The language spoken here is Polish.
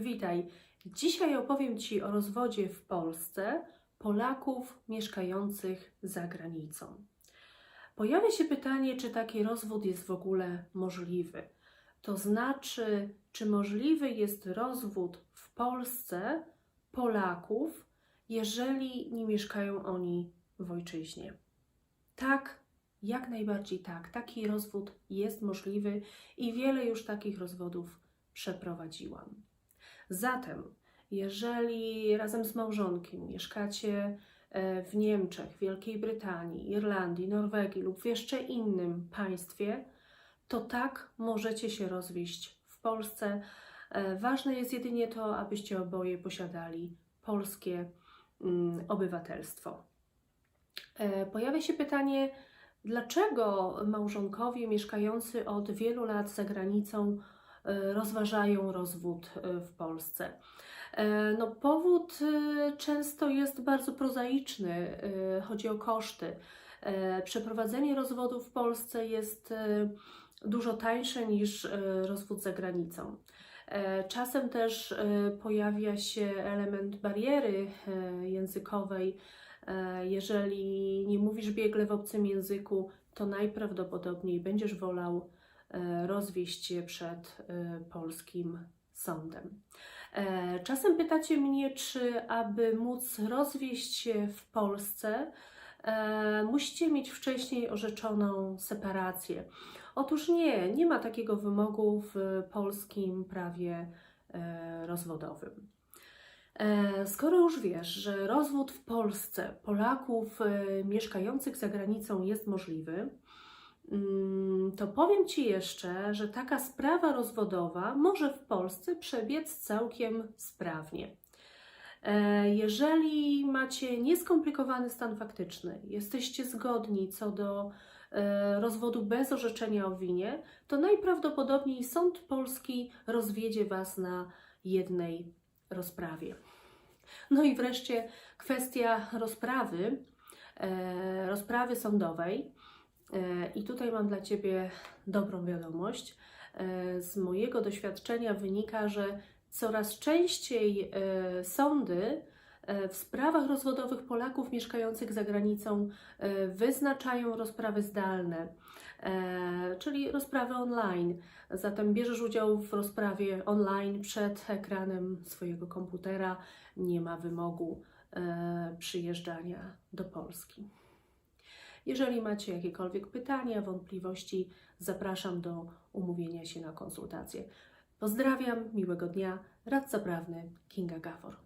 Witaj. Dzisiaj opowiem Ci o rozwodzie w Polsce Polaków mieszkających za granicą. Pojawia się pytanie, czy taki rozwód jest w ogóle możliwy. To znaczy, czy możliwy jest rozwód w Polsce Polaków, jeżeli nie mieszkają oni w ojczyźnie? Tak, jak najbardziej tak. Taki rozwód jest możliwy i wiele już takich rozwodów przeprowadziłam. Zatem, jeżeli razem z małżonkiem mieszkacie e, w Niemczech, Wielkiej Brytanii, Irlandii, Norwegii lub w jeszcze innym państwie, to tak możecie się rozwieść w Polsce. E, Ważne jest jedynie to, abyście oboje posiadali polskie mm, obywatelstwo. E, Pojawia się pytanie, dlaczego małżonkowie mieszkający od wielu lat za granicą rozważają rozwód e, w Polsce? E, No, powód e, często jest bardzo prozaiczny, e, chodzi o koszty. E, Przeprowadzenie rozwodu w Polsce jest e, dużo tańsze niż e, rozwód za granicą. E, Czasem też e, pojawia się element bariery e, językowej. E, Jeżeli nie mówisz biegle w obcym języku, to najprawdopodobniej będziesz wolał e, rozwieść się przed e, polskim sądem. E, Czasem pytacie mnie, czy aby móc rozwieść się w Polsce, e, musicie mieć wcześniej orzeczoną separację. Otóż nie, nie ma takiego wymogu w polskim prawie e, rozwodowym. E, Skoro już wiesz, że rozwód w Polsce Polaków e, mieszkających za granicą jest możliwy, to powiem Ci jeszcze, że taka sprawa rozwodowa może w Polsce przebiec całkiem sprawnie. E, Jeżeli macie nieskomplikowany stan faktyczny, jesteście zgodni co do e, rozwodu bez orzeczenia o winie, to najprawdopodobniej sąd polski rozwiedzie Was na jednej rozprawie. No i wreszcie kwestia rozprawy, e, rozprawy sądowej. E, I tutaj mam dla Ciebie dobrą wiadomość. E, Z mojego doświadczenia wynika, że coraz częściej e, sądy w sprawach rozwodowych Polaków mieszkających za granicą wyznaczają rozprawy zdalne, czyli rozprawy online. Zatem bierzesz udział w rozprawie online przed ekranem swojego komputera, nie ma wymogu przyjeżdżania do Polski. Jeżeli macie jakiekolwiek pytania, wątpliwości, zapraszam do umówienia się na konsultację. Pozdrawiam, miłego dnia, radca prawny Kinga Gawor.